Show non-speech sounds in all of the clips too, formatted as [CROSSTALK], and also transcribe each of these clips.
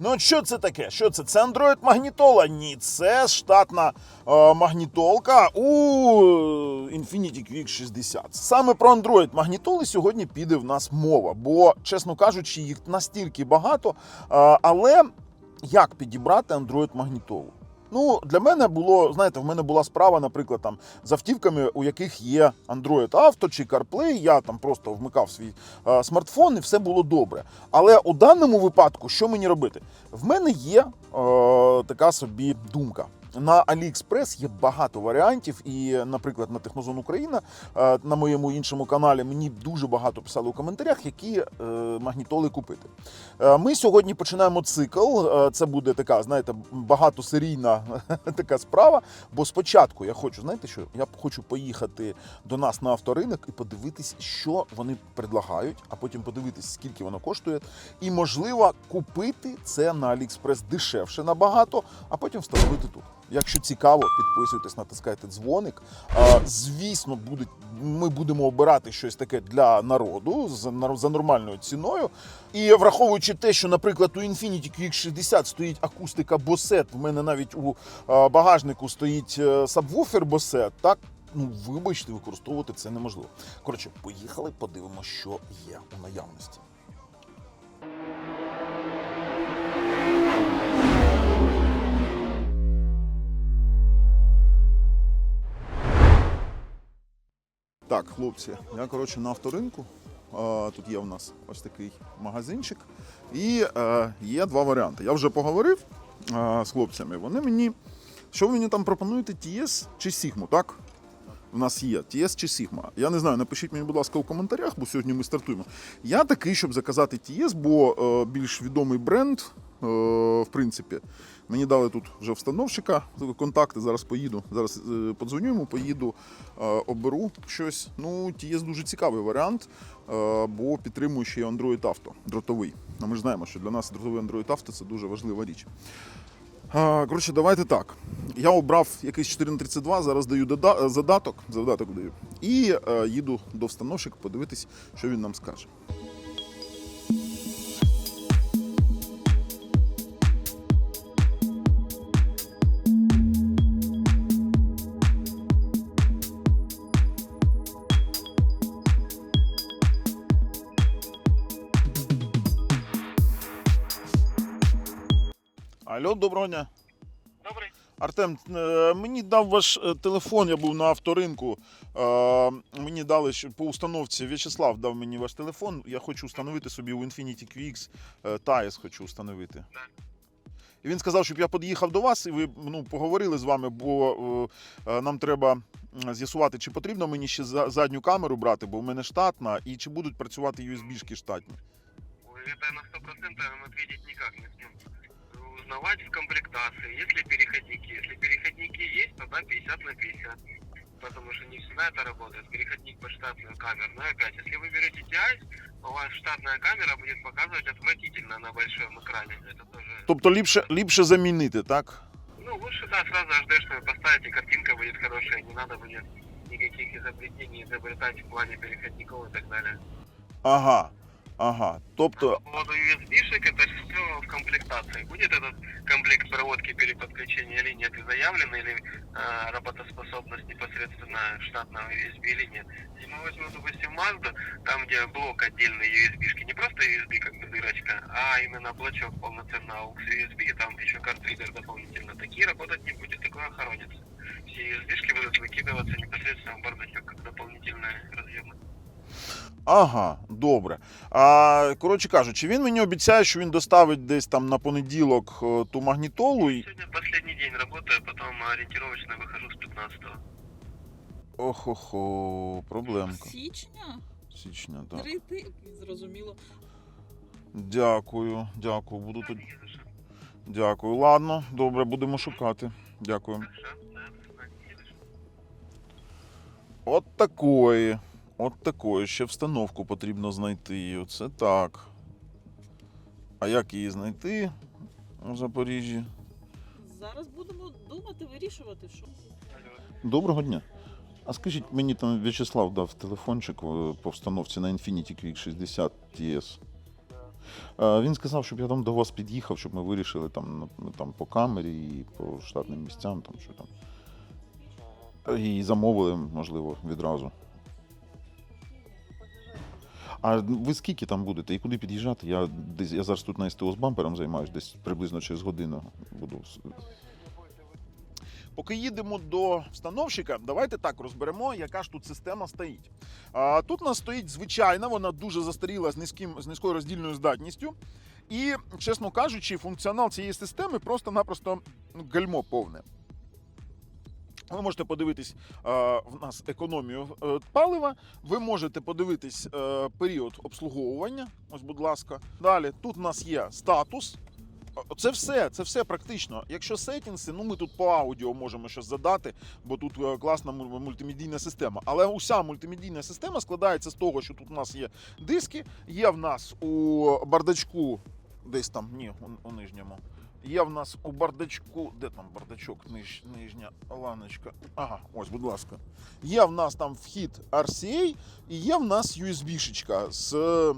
Ну, що це таке? Що це? Це Android магнітола? Ні, це штатна е, магнітолка у Infinity Quick 60. Саме про Android магнітоли сьогодні піде в нас мова, бо, чесно кажучи, їх настільки багато. Е, але як підібрати Android магнітолу? Ну, для мене було, знаєте, в мене була справа, наприклад, там з автівками, у яких є Android Auto чи CarPlay. Я там просто вмикав свій е, смартфон і все було добре. Але у даному випадку, що мені робити? В мене є е, така собі думка. На AliExpress є багато варіантів, і, наприклад, на Технозон Україна е, на моєму іншому каналі мені дуже багато писали у коментарях, які е, магнітоли купити. Е, Ми сьогодні починаємо цикл. Це буде така, знаєте, багатосерійна [LAUGHS] така справа. Бо спочатку я хочу, знаєте що? Я хочу поїхати до нас на авторинок і подивитись, що вони предлагають, а потім подивитись, скільки воно коштує. І можливо купити це на AliExpress дешевше набагато, а потім встановити тут. Якщо цікаво, підписуйтесь, натискайте дзвоник. Звісно, будуть, ми будемо обирати щось таке для народу за, за нормальною ціною. І враховуючи те, що, наприклад, у Infiniti QX60 стоїть акустика Bose, в мене навіть у багажнику стоїть е, сабвуфер Bose, так. Ну, вибачте, використовувати це неможливо. Коротше, поїхали, подивимося, що є у наявності. Так, хлопці, я коротше на авторинку. Тут є у нас ось такий магазинчик. І е, є два варіанти. Я вже поговорив е, з хлопцями. Вони мені. Що ви мені там пропонуєте? TS чи Sigma, так? У нас є TS чи Sigma. Я не знаю, напишіть мені, будь ласка, у коментарях, бо сьогодні ми стартуємо. Я такий, щоб заказати TS, бо е, більш відомий бренд, е, в принципі. Мені дали тут вже встановщика контакти. Зараз поїду. Зараз е, подзвоню йому, поїду, е, оберу щось. Ну, TS дуже цікавий варіант, е, бо підтримує ще Android Auto, дротовий. А ми ж знаємо, що для нас дротовий Android Auto це дуже важлива річ. Коротше, давайте так. Я обрав якийсь 432, зараз даю задаток, задаток даю. І е, їду до встановщика подивитись, що він нам скаже. Алло, доброго дня. Добрий. Артем, е, мені дав ваш е, телефон, я був на авторинку. Е, Мені дали по установці. В'ячеслав дав мені ваш телефон. Я хочу встановити собі у Infiniti QX TAES хочу встановити. І він сказав, щоб я під'їхав до вас, і ви ну, поговорили з вами, бо е, нам треба з'ясувати, чи потрібно мені ще за- задню камеру брати, бо в мене штатна, і чи будуть працювати USB-шки штатні. Ой, на 100% ответить никак не смогу. Узнавать в комплектации, есть ли переходники. Если переходники есть, тогда 50 на 50. Потому что не всегда это работает. Переходник под штатную камеру. Но опять, если вы берете TI, у вас штатная камера будет показывать отвратительно на большом экране. Это тоже... Тобто ліпше, ліпше замінити, так? Ну, лучше, да, сразу HD-шную поставить, и картинка будет хорошая. Не надо будет никаких изобретений изобретать в плане переходников и так далее. Ага. Ага. Тобто, По поводу USB-шек, это все в комплектации. Будет этот комплект проводки переподключения или нет, заявлен, или э, работоспособность непосредственно штатного USB или нет. Если мы возьмем, допустим, Mazda, там, где блок отдельный USB-шки, не просто USB, как бы дырочка, а именно блочок полноценно AUX USB, там еще картридер дополнительно. Такие работать не будет, такое хоронится. Все USB-шки будут выкидываться непосредственно в бардачок, как дополнительные разъемы. Ага, добре. А коротше кажучи, він мені обіцяє, що він доставить десь там на понеділок е, ту магнітолу. І... Сегодня последний день работаю, потом ориентировочно выхожу с 15-го. Охо-хо, проблемка. Січня? Січня, так. Три тижні, зрозуміло. Дякую, дякую. Буду тут. Дякую. Ладно, добре, будемо шукати. Дякую. От такої. От такої. Ще встановку потрібно знайти. Оце так. А як її знайти у Запоріжжі? Зараз будемо думати, вирішувати, що. Доброго дня. А скажіть, мені там В'ячеслав дав телефончик е, по встановці на Infiniti Quick 60 TS. Е, Він сказав, щоб я там до вас під'їхав, щоб ми вирішили там, ну, там по камері і по штатним місцям, там що там. І замовили, можливо, відразу. А ви скільки там будете і куди під'їжджати? Я десь я зараз тут на СТО з бампером займаюся, десь приблизно через годину буду. Поки їдемо до встановщика, давайте так розберемо, яка ж тут система стоїть. А, тут у нас стоїть звичайна, вона дуже застаріла з низьким з низькою роздільною здатністю. І, чесно кажучи, функціонал цієї системи просто-напросто гальмо повне. Ви можете подивитись е, в нас економію е, палива. Ви можете подивитись е, період обслуговування. Ось, будь ласка. Далі тут у нас є статус. Це все, це все практично. Якщо сеттінси, ну ми тут по аудіо можемо щось задати, бо тут класна мультимедійна система. Але уся мультимедійна система складається з того, що тут у нас є диски, є в нас у бардачку, десь там, ні, у, у нижньому. Є в нас у бардачку, де там бардачок, ниж, нижня ланочка. Ага, ось, будь ласка. Є в нас там вхід RCA і є в нас USB-шечка з е,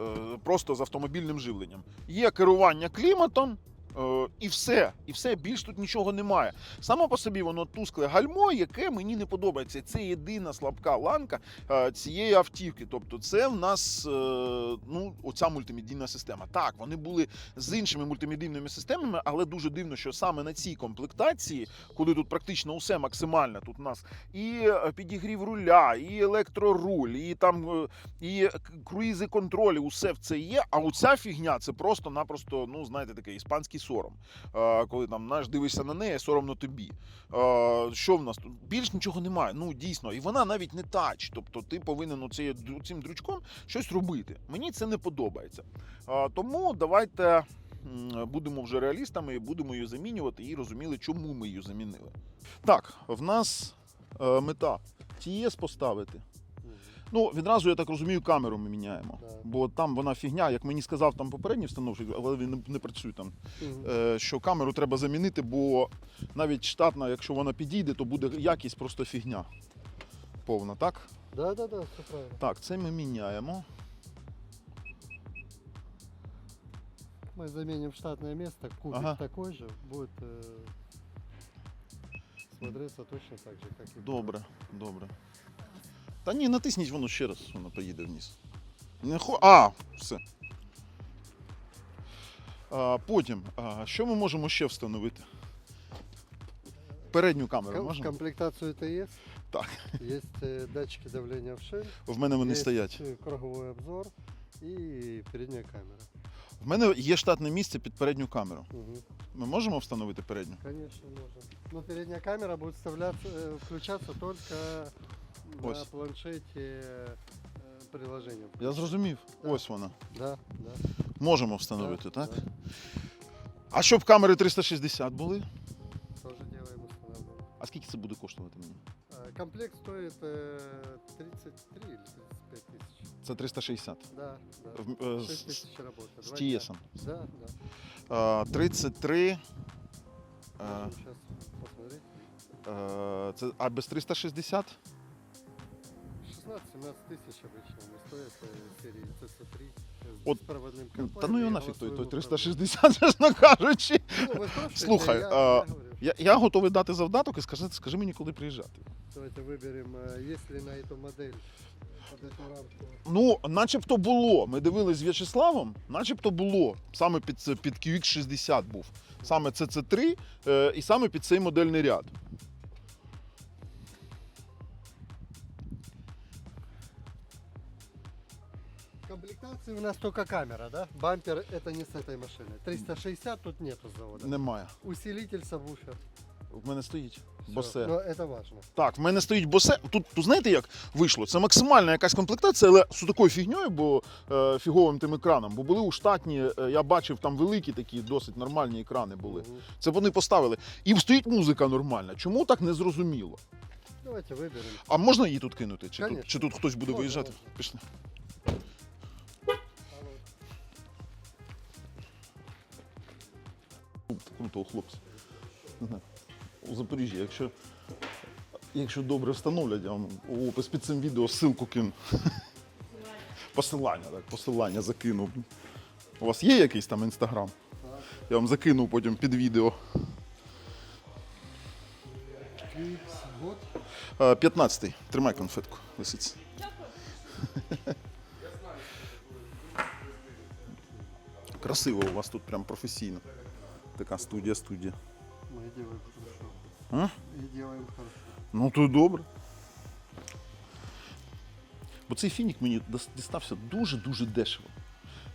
е, просто з автомобільним живленням. Є керування кліматом. Е, І все, і все, більш тут нічого немає. Само по собі воно тускле гальмо, яке мені не подобається. Це єдина слабка ланка е, цієї автівки. Тобто, це в нас е, ну, оця мультимедійна система. Так, вони були з іншими мультимедійними системами, але дуже дивно, що саме на цій комплектації, коли тут практично усе максимальне, тут у нас і підігрів руля, і електроруль, і там і круїзи контролі, усе в це є. А оця фігня це просто-напросто, ну знаєте, такий іспанський сором. Е, коли там знаєш, дивишся на неї, соромно тобі. Е, що в нас тут? Більш нічого немає. Ну дійсно, і вона навіть не тач. Тобто ти повинен цим дрючком щось робити. Мені це не подобається. Е, тому давайте. Будемо вже реалістами і будемо її замінювати і розуміли, чому ми її замінили. Так, в нас е, мета TS поставити. Ну, відразу, я так розумію, камеру ми міняємо. Так. Бо там вона фігня, як мені сказав там попередній встановщик, але він не, не працює там. Е, що камеру треба замінити, бо навіть штатна, якщо вона підійде, то буде якість просто фігня. Повна, так? Да, да, да, все правильно. Так, це ми міняємо. Мы заменим штатное место, кубик Ага. такой же, будет э, смотреться точно так же, как и было. Добре, добре. Та ні, натисніть воно ще раз, воно поїде вниз. Не хо... А, все. А, потім, а, що ми можемо ще встановити? Передню камеру Ком- В можемо? комплектацию это есть. Так. Есть э, датчики давления в шин. В мене вони есть, стоять. э, Круговой обзор и передняя камера. В мене є штатне місце під передню камеру. Мгм. Ми можемо встановити передню? Конечно, можно. Но передняя камера будет вставляться, э, включаться только на Ось. планшете э, приложением. Я зрозумів. Да. Ось вона. Да, да. Можемо встановити, да, так? да. А щоб камери 360 були? Тоже делаем устанавливаем. А скільки це буде коштувати мені? Э, Комплект стоит э, 33 или 35 тысяч. Це 360. Да, да. В- е, 6 З, тысяч работы. з Два TS. дня. Да, да. А, 33. е, Сейчас посмотреть. е, Це, а без 360? 16-17 тысяч обычно не стоит э, серии TC3 с От, беспроводным Ну, комплектом. Та ну його и нафіг той, той голосовым 360, чесно кажучи. управлением. Ну, вы спрашиваете, Слухай, я- а, я говорю. Я, я готовий дати завдаток і скажи, скажи мені, коли приїжджати. Давайте выберем, э, есть ли на эту модель под эту рамку. Ну, начебто було. Ми дивились з В'ячеславом, начебто було. Саме під, це- під QX 60 був. Саме CC3 е, і саме під цей модельний ряд. у нас только камера, да? Бампер это не с этой машины. 360 тут нету с завода. Немає. Усилитель, сабвуфер. В мене стоїть Всё. босе. Но это важно. Так, в мене стоїть босе. Тут, тут знаєте, як вийшло? Це максимальна якась комплектація, але з такою фігньою, бо е, фіговим тим екраном. Бо були у штатні, е, я бачив, там великі такі, досить нормальні екрани були. Мгм. Це вони поставили. І стоїть музика нормальна. Чому так не зрозуміло? Давайте выберем. А можна її тут кинути? Чи, тут, Конечно. чи тут хтось буде Можна, виїжджати? можна. Пішли. Круто у хлопців. У Запоріжжі, якщо, якщо добре встановлять, я вам у опис під цим відео ссылку кину. [LAUGHS] посилання, так, посилання закинув. У вас є якийсь там інстаграм? Я вам закинув потім під відео. Икс. Е, 15-й. Тримай конфетку. Виситься. [LAUGHS] Красиво у вас тут прям професійно. Така студія, студія. Мы и делаем хорошо. А? Делаем хорошо. Ну то добре. Бо цей фінік мені дістався дуже-дуже дешево.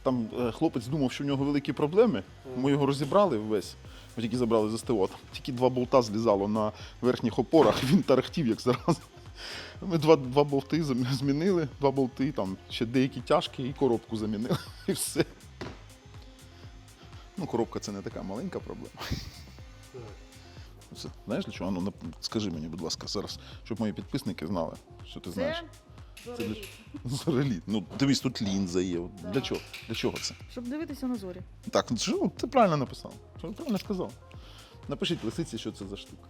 Там е, хлопець думав, що в нього великі проблеми. Ми його розібрали весь. Ми тільки забрали з СТО. Там тільки два болта злізало на верхніх опорах, він тарахтів як зараз. Ми два, два болти зам- змінили, два болти, там ще деякі тяжкі і коробку замінили. [LAUGHS] І все. Ну, коробка це не така маленька проблема. Так. Знаєш для чого? Ну, скажи мені, будь ласка, зараз, щоб мої підписники знали, що ти знаєш. Це Це для... зореліт. Зореліт. Ну, дивись, тут лінза є. От Для чого? Для чого це? Щоб дивитися на зорі. Так, ну, що, ти правильно написав. Що, Правильно сказав. Напишіть лисиці, що це за штука.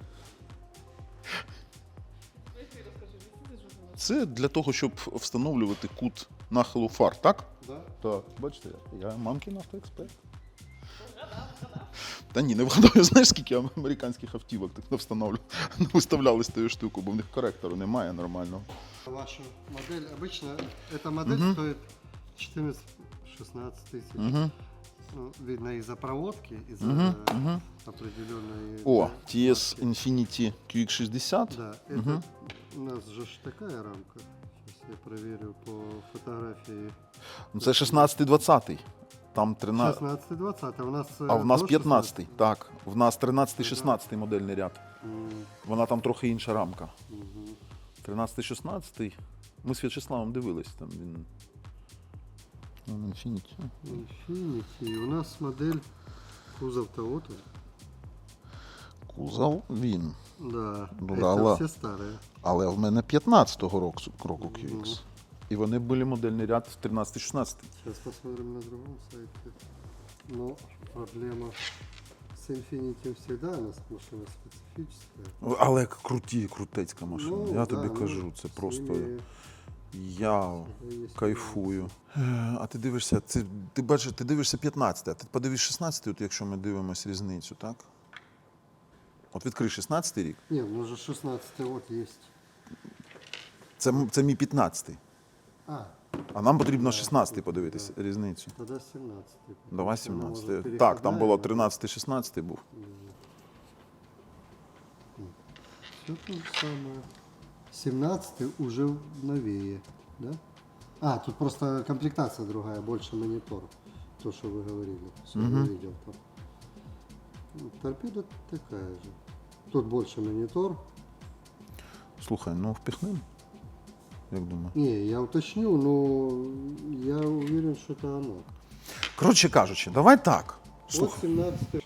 Це для того, щоб встановлювати кут нахилу фар, так? Да? Так, бачите, я мамкін автоексперт. Та ні, не вгадаю, [LAUGHS] знаєш, скільки американських автівок так не встановлю, [LAUGHS] не виставляли з тою штукою, бо в них коректору немає нормального. Ваша модель, обычно эта модель Мгм. стоит 14-16 тысяч. Угу. Ну, видно из-за проводки, из-за Угу, угу. определенной... О, да, TS Infinity QX60. Да, это Мгм. у нас же ж такая рамка. Сейчас я проверю по фотографии. Ну, Це 16-20. Там 13. 16-20, а у нас... А в нас 15-й. Так, в нас 13-16 модельний ряд. Вона там трохи інша рамка. мгм. 13-16. Ми з В'ячеславом дивились, там він. Infinity. Infinity. У нас модель кузов-то. Кузов він. Да, Ну да, все старые. Але в мене 15-го року, року QX. І вони були модельний ряд в 13-16. Сейчас посмотрим на другом сайте. Но проблема с Infinity всегда у нас машина специфическая. Але круті, крутецька машина. Ну, Я да, тобі ну, кажу, це просто. ними Я кайфую. А ти дивишся, ти, ти бачиш, ти дивишся 15, а ти подивись 16, от якщо ми дивимося різницю, так? От відкрий 16 рік. Не, ну же 16 вот есть. Це, це мій 15. А, А нам потрібно 16 подивитися різницю. тогда 17 Давай Она может 17. Так, там було переходная, 13-16 був. Все то же самое. 17 уже новее, да? А, тут просто комплектация другая, больше монитор. То, что вы говорили. Все, видел там. Ну, Торпеда такая же. Тут больше монитор. Слухай, ну впихнемо. Як думаю. Не, я уточню, но я уверен, что это оно. Коротше кажучи, давай так. Вот Слухай. 17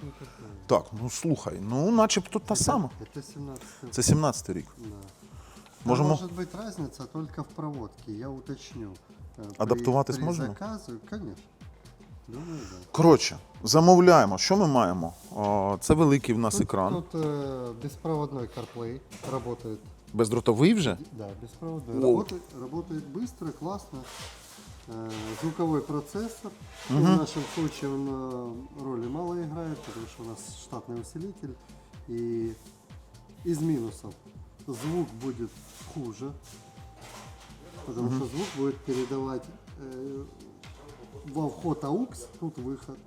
Так, ну слухай, ну начебто та сама. Это 17 Це 17 рік. Да. Можемо- Там может быть разница только в проводке, я уточню. Э, при- Адаптуватись при можна? заказу, конечно. Думаю, да. Коротше, замовляємо. Що ми маємо? О, це великий в нас Тут, екран. тут э, беспроводной CarPlay работает. Бездротовий вже? Да, беспроводной. Воу. Работает, работает быстро, классно. Э, звуковой процессор. Ну, В нашем случае он э, роли мало играет, потому что у нас штатный усилитель. И из минусов звук будет хуже, потому что звук будет передавать э, во вход AUX, тут выход.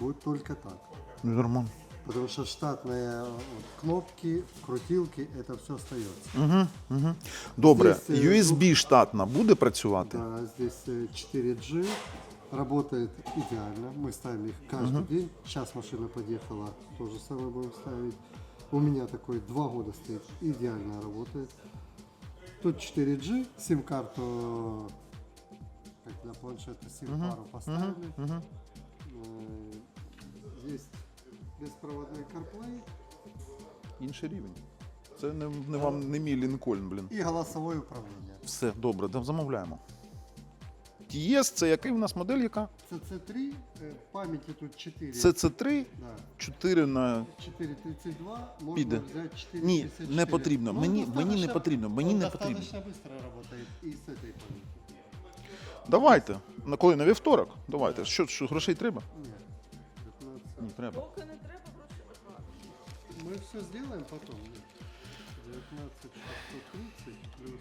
Будет только так. Ну, Нормально. Потому что штатные кнопки, крутилки, это все остается. Угу, угу. Добре, Здесь, е, USB штатна буде працювати? Да, здесь э, 4G, работает идеально. Мы ставим их каждый день. Сейчас машина подъехала, то же самое будем ставить. У меня такой два года стоит, идеально работает. Тут 4G, сим-карту как для планшета, сим-пару поставили. Э, Есть беспроводной CarPlay Інший рівень. Це не, не вам не мій Лінкольн, блін. и голосовое управление. Все, добре, да, замовляємо. TS, це який в нас модель яка? CC3, э, памяти тут 4. CC3, Да. 4 на. 4.32 можно Піде. взять 4.54. Ні, не потрібно. Ну, Мені, мені не достаточно- потрібно. Мені он не потрібно. достаточно быстро работает и с этой памятью. Давайте. На коли на вівторок? Давайте. Що, що грошей треба? Ні, 15. Ні, треба. Поки не треба, гроші не треба. Мы все сделаем потом. Нет. 19630 плюс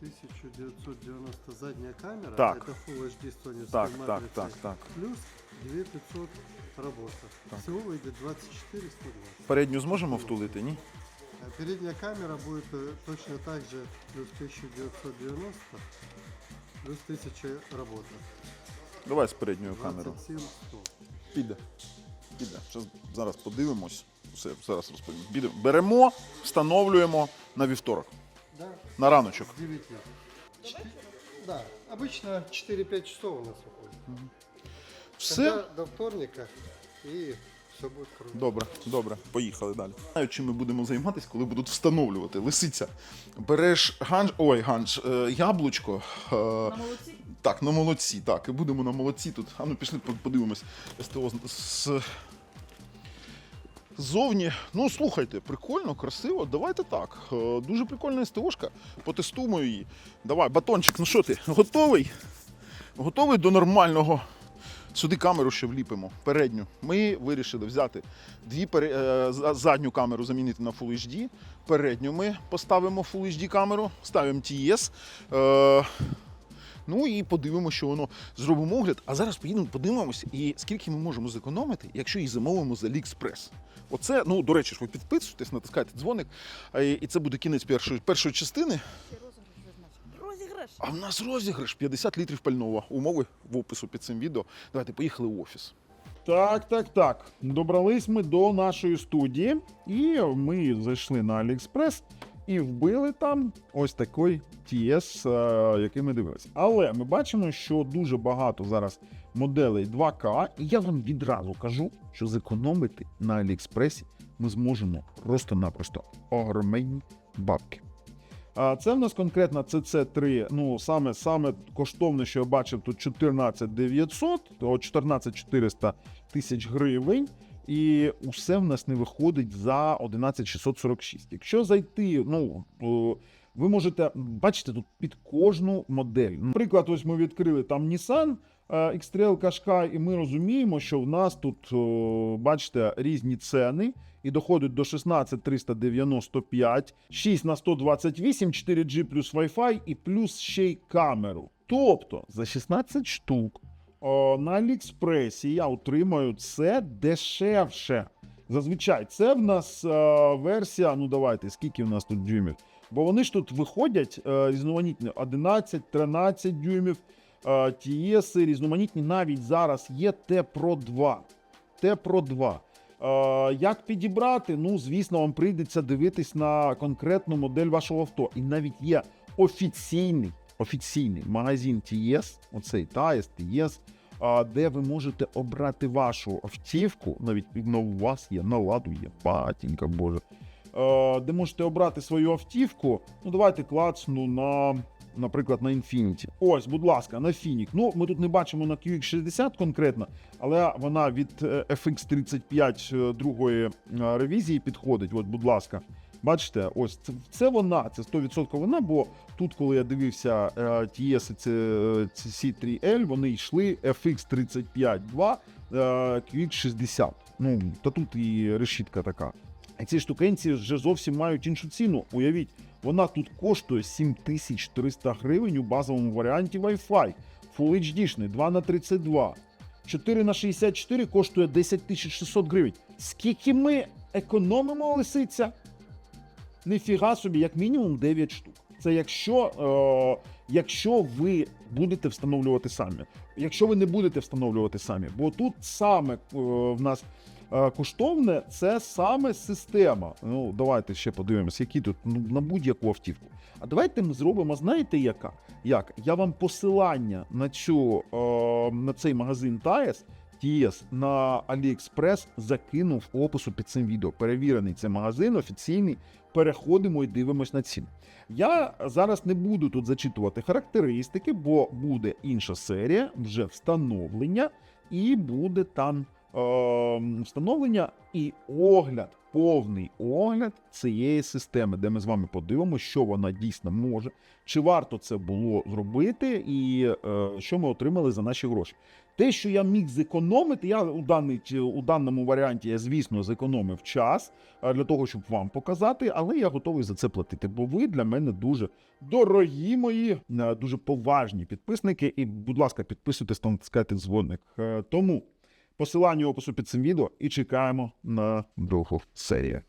1990 задняя камера. Так. Это Full HD Sony Так, с так, матрицей. так, так. Плюс 2500 работа. Так. Всего выйдет 24 120. Передню зможемо втулити, ні? А передняя камера будет э, точно так же плюс 1990 плюс 1000 работа. Давай з передньою камерою. 27 100. Піде. Піде. Щас, зараз подивимось. Все, зараз розповім. Піде. Беремо, встановлюємо на вівторок. Да, На раночок. с 9. Четы- Да, обычно 4-5 часов у нас уходит. Все. Тогда до вторника и все будет круто. Добре, добре, поїхали далі. Знаю, чим ми будемо займатися, коли будуть встановлювати. Лисиця. Береш ганж, ой, ганж, е, яблучко. е, На молодці. Так, на молодці, так, і будемо на молодці тут. А ну пішли подивимось. СТО з- з. Ззовні, ну слухайте, прикольно, красиво. Давайте так. Е, Дуже прикольна СТОшка. Потестуємо її. Давай, батончик, ну що ти, готовий? Готовий до нормального. Сюди камеру ще вліпимо. Передню. Ми вирішили взяти дві пере... е, задню камеру замінити на Full HD. Передню ми поставимо Full HD камеру, ставимо TS. Ну і подивимося, що воно зробимо огляд. А зараз поїдемо, подивимося, і скільки ми можемо зекономити, якщо її замовимо з AliExpress. Оце, ну до речі, ж ви підписуєтесь, натискайте дзвоник, і це буде кінець першої, першої частини. Розіграш. А в нас розіграш 50 літрів пального. Умови в опису під цим відео. Давайте поїхали в офіс. Так, так, так. Добрались ми до нашої студії, і ми зайшли на AliExpress і вбили там ось такий TS, е, який ми дивилися. Але ми бачимо, що дуже багато зараз моделей 2К, і я вам відразу кажу, що зекономити на AliExpress ми зможемо просто-напросто огромні бабки. А це в нас конкретно CC3, ну саме саме коштовне, що я бачив, тут 14900, то 14400 тисяч гривень. І усе в нас не виходить за 11646. Якщо зайти, ну ви можете бачите тут під кожну модель. Наприклад, ось ми відкрили там Nissan е, X-Trail Qashqai, і ми розуміємо, що в нас тут, бачите, різні ціни і доходить до 16395, 6 на 128, 4G плюс Wi-Fi і плюс ще й камеру. Тобто за 16 штук о, на Аліекспресі я отримаю це дешевше. Зазвичай це в нас е, версія. Ну давайте, скільки в нас тут дюймів? Бо вони ж тут виходять е, різноманітні 11, 13 дюймів, е, TS, різноманітні навіть зараз є Pro 2. T Pro 2. Е, як підібрати? Ну, звісно, вам прийдеться дивитись на конкретну модель вашого авто. І навіть є офіційний, офіційний магазин TS, оцей TAES, TS, де ви можете обрати вашу автівку, навіть ну, у вас є наладу, є батінька Боже. Де можете обрати свою автівку. Ну, давайте клацну на, наприклад, на Infiniti. Ось, будь ласка, на Фінік. Ну, ми тут не бачимо на QX60 конкретно, але вона від е, FX35 е, другої е, ревізії підходить. От, будь ласка. Бачите, ось це, вона, це 100% вона, бо тут, коли я дивився е, TS і це, е, C3L, вони йшли FX35-2 е, QX60. Ну, та тут і решітка така. А ці штукенці вже зовсім мають іншу ціну. Уявіть, вона тут коштує 7300 гривень у базовому варіанті Wi-Fi. Full HD, 2 на 32 4 на 64 коштує 10 600 гривень. Скільки ми економимо лисиця? Ніфіга собі, як мінімум 9 штук. Це якщо, е, якщо ви будете встановлювати самі. Якщо ви не будете встановлювати самі, бо тут саме е, в нас е, коштовне, це саме система. Ну, давайте ще подивимось, які тут ну, на будь-яку автівку. А давайте ми зробимо, знаєте, яка? Як? Я вам посилання на цю е, на цей магазин TAES TS на AliExpress закинув опису під цим відео. Перевірений це магазин, офіційний. Переходимо і дивимось на ціну. Я зараз не буду тут зачитувати характеристики, бо буде інша серія, вже встановлення, і буде там е, встановлення і огляд повний огляд цієї системи, де ми з вами подивимося, що вона дійсно може, чи варто це було зробити, і е, що ми отримали за наші гроші. Те, що я міг зекономити, я у, даний, у даному варіанті, я, звісно, зекономив час для того, щоб вам показати, але я готовий за це платити, бо ви для мене дуже дорогі мої, дуже поважні підписники. І, будь ласка, підписуйтесь та натискайте дзвоник. Е, Тому посилання опису під цим відео і чекаємо на другу серію.